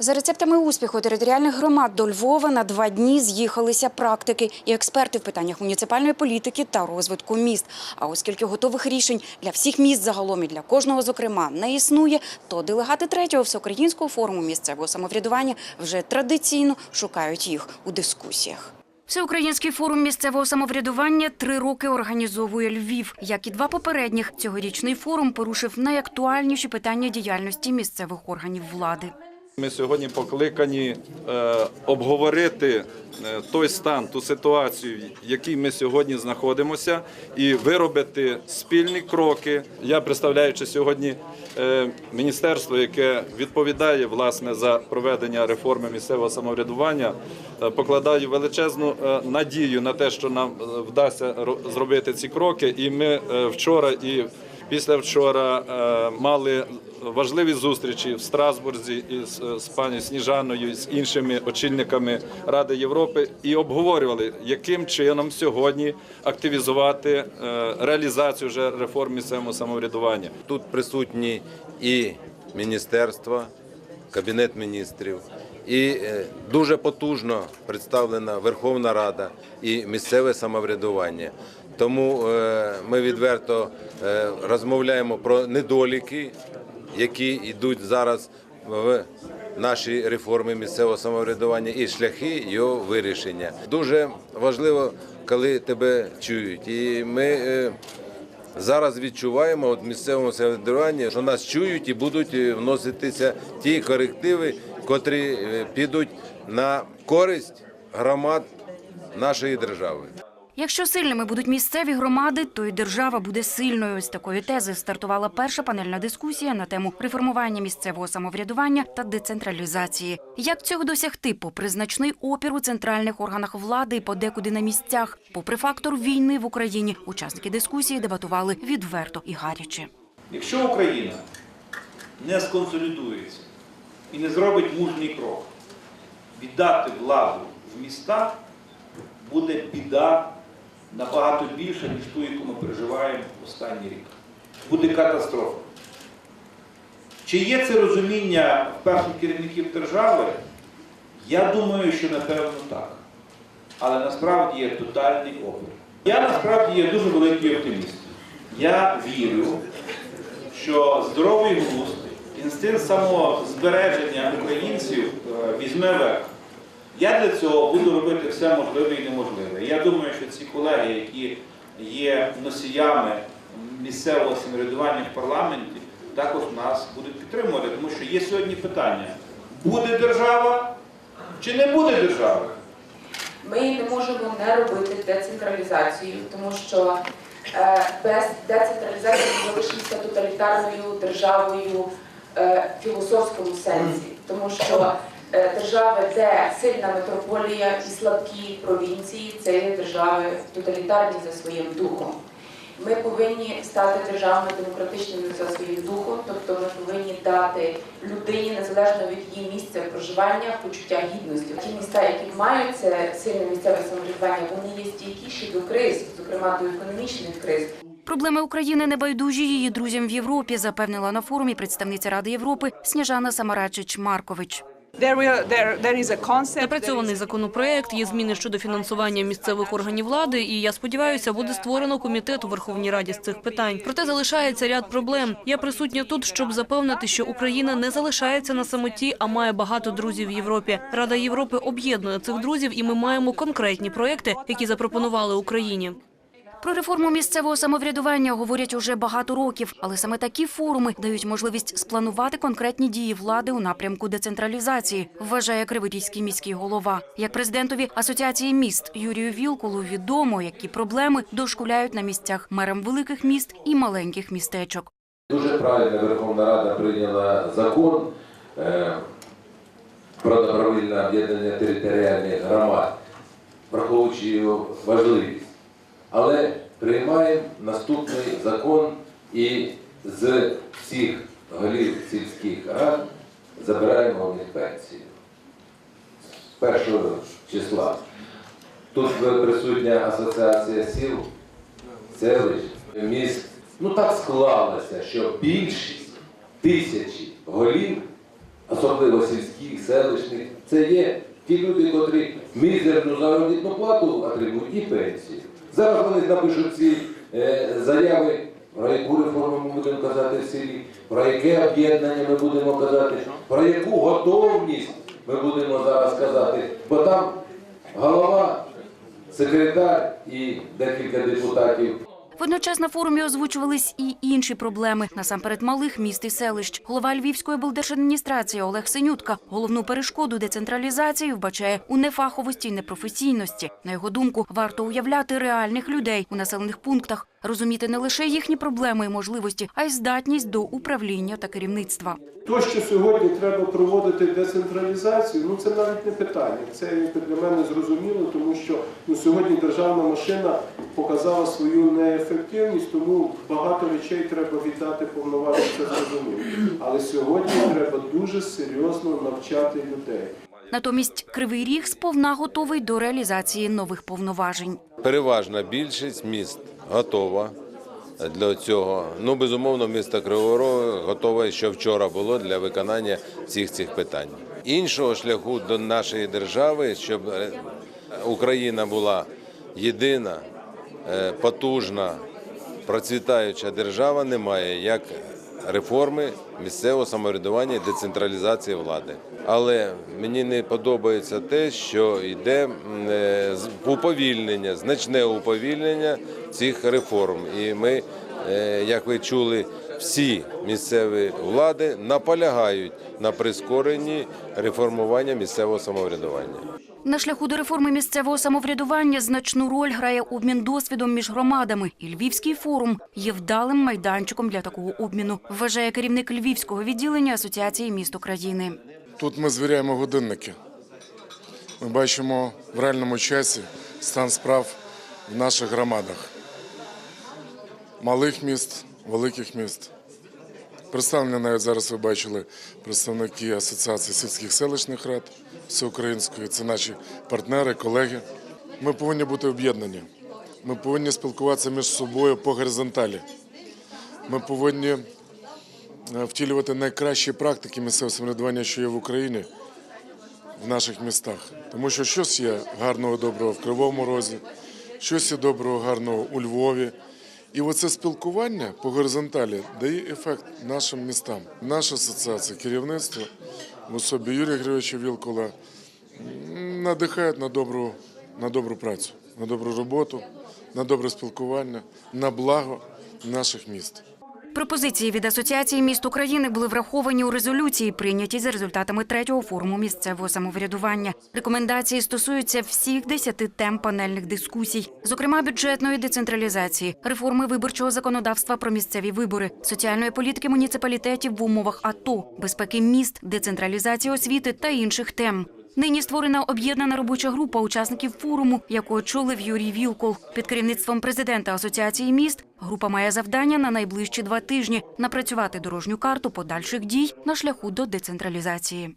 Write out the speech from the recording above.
За рецептами успіху територіальних громад до Львова на два дні з'їхалися практики і експерти в питаннях муніципальної політики та розвитку міст. А оскільки готових рішень для всіх міст загалом і для кожного зокрема не існує, то делегати третього всеукраїнського форуму місцевого самоврядування вже традиційно шукають їх у дискусіях. Всеукраїнський форум місцевого самоврядування три роки організовує Львів. Як і два попередніх, цьогорічний форум порушив найактуальніші питання діяльності місцевих органів влади. Ми сьогодні покликані е, обговорити е, той стан, ту ситуацію, в якій ми сьогодні знаходимося, і виробити спільні кроки. Я представляючи сьогодні е, міністерство, яке відповідає власне за проведення реформи місцевого самоврядування, покладаю величезну надію на те, що нам вдасться ро- зробити ці кроки. І ми вчора і Після вчора е, мали важливі зустрічі в Страсбурзі із е, з пані Сніжаною з іншими очільниками Ради Європи і обговорювали, яким чином сьогодні активізувати е, реалізацію вже реформ місцевого самоврядування. Тут присутні і міністерство, кабінет міністрів, і дуже потужно представлена Верховна Рада і місцеве самоврядування. Тому е, ми відверто е, розмовляємо про недоліки, які йдуть зараз в нашій реформі місцевого самоврядування і шляхи його вирішення. Дуже важливо, коли тебе чують, і ми. е, Зараз відчуваємо от місцевому самоврядуванні, що нас чують і будуть вноситися ті корективи, котрі підуть на користь громад нашої держави. Якщо сильними будуть місцеві громади, то й держава буде сильною. З такої тези стартувала перша панельна дискусія на тему реформування місцевого самоврядування та децентралізації. Як цього досягти, попри значний опір у центральних органах влади і подекуди на місцях, попри фактор війни в Україні, учасники дискусії дебатували відверто і гаряче. Якщо Україна не сконсолідується і не зробить мужній крок, віддати владу в містах, буде біда набагато більша, ніж ту, яку ми переживаємо останній рік. Буде катастрофа. Чи є це розуміння в перших керівників держави? Я думаю, що напевно так. Але насправді є тотальний опір. Я насправді є дуже великий оптиміст. Я вірю, що здоровий глузд, інстинкт самозбереження українців е, візьме верх. Я для цього буду робити все можливе і неможливе. Я думаю, що ці колеги, які є носіями місцевого самоврядування в парламенті, також нас будуть підтримувати, тому що є сьогодні питання: буде держава чи не буде держави? Ми не можемо не робити децентралізацію, тому що е, без децентралізації ми залишимося тоталітарною державою е, в філософському сенсі, тому що держави, де сильна метрополія і слабкі провінції, це є держави тоталітарні за своїм духом. Ми повинні стати державами демократичними за своїм духом, тобто ми повинні дати людині незалежно від її місця проживання почуття гідності. Ті міста, які мають це сильне місцеве самоврядування, вони є стійкіші до криз, зокрема до економічних криз. Проблеми України не байдужі її друзям в Європі, запевнила на форумі представниця Ради Європи Сніжана Самарачич Маркович. Напрацьований законопроект, є зміни щодо фінансування місцевих органів влади, і я сподіваюся, буде створено комітет у Верховній Раді з цих питань. Проте залишається ряд проблем. Я присутня тут, щоб запевнити, що Україна не залишається на самоті, а має багато друзів в Європі. Рада Європи об'єднує цих друзів, і ми маємо конкретні проекти, які запропонували Україні. Про реформу місцевого самоврядування говорять уже багато років, але саме такі форуми дають можливість спланувати конкретні дії влади у напрямку децентралізації, вважає Криворізький міський голова. Як президентові асоціації міст Юрію Вілкулу відомо, які проблеми дошкуляють на місцях мерам великих міст і маленьких містечок. Дуже правильно Верховна Рада прийняла закон е, про добровільне об'єднання територіальних громад, враховуючи його важливість. Але приймаємо наступний закон і з всіх голів сільських рад забираємо у них пенсію. З першого числа. Тут присутня асоціація сіл, селищ, міст. Ну так склалося, що більшість тисячі голів особливо сільських, селищних, це є ті люди, котрі мізерну заробітну плату отримують і пенсії. Зараз вони напишуть ці е, заяви, про яку реформу ми будемо казати в селі, про яке об'єднання ми будемо казати, про яку готовність ми будемо зараз казати. Бо там голова, секретар і декілька депутатів Водночас на форумі озвучувались і інші проблеми, насамперед малих міст і селищ. Голова Львівської облдержадміністрації Олег Синютка головну перешкоду децентралізації вбачає у нефаховості й непрофесійності. На його думку, варто уявляти реальних людей у населених пунктах, розуміти не лише їхні проблеми і можливості, а й здатність до управління та керівництва. То, що сьогодні треба проводити децентралізацію, ну це навіть не питання. Це для мене зрозуміло, тому що ну, сьогодні державна машина показала свою неефективність, тому багато речей треба віддати повноважень, це зрозуміло. Але сьогодні треба дуже серйозно навчати людей. Натомість Кривий Ріг сповна готовий до реалізації нових повноважень. Переважна більшість міст готова для цього. Ну, безумовно, місто Кривого Рогу готове, що вчора було для виконання всіх цих питань. Іншого шляху до нашої держави, щоб е, Україна була єдина, е, потужна, процвітаюча держава, немає як реформи місцевого самоврядування і децентралізації влади. Але мені не подобається те, що йде е, уповільнення, значне уповільнення цих реформ. І ми, е, як ви чули, всі місцеві влади наполягають на прискоренні реформування місцевого самоврядування. На шляху до реформи місцевого самоврядування значну роль грає обмін досвідом між громадами. І Львівський форум є вдалим майданчиком для такого обміну, вважає керівник Львівського відділення Асоціації міст України. Тут ми звіряємо годинники. Ми бачимо в реальному часі стан справ в наших громадах. Малих міст, великих міст. Представлені навіть зараз ви бачили представники Асоціації сільських селищних рад всеукраїнської. Це наші партнери, колеги. Ми повинні бути об'єднані. Ми повинні спілкуватися між собою по горизонталі. Ми повинні е, втілювати найкращі практики місцевого самоврядування, що є в Україні, в наших містах. Тому що щось є гарного, доброго в Кривому Розі, щось є доброго, гарного у Львові. І оце спілкування по горизонталі дає ефект нашим містам. Наша асоціація, керівництво в особі Юрія Григоровича Вілкула надихає на добру, на добру працю, на добру роботу, на добре спілкування, на благо наших міст. Пропозиції від Асоціації міст України були враховані у резолюції, прийнятій за результатами третього форуму місцевого самоврядування. Рекомендації стосуються всіх десяти тем панельних дискусій, зокрема бюджетної децентралізації, реформи виборчого законодавства про місцеві вибори, соціальної політики муніципалітетів в умовах АТО, безпеки міст, децентралізації освіти та інших тем. Нині створена об'єднана робоча група учасників форуму, яку очолив Юрій Вілкол. Під керівництвом президента Асоціації міст група має завдання на найближчі два тижні напрацювати дорожню карту подальших дій на шляху до децентралізації.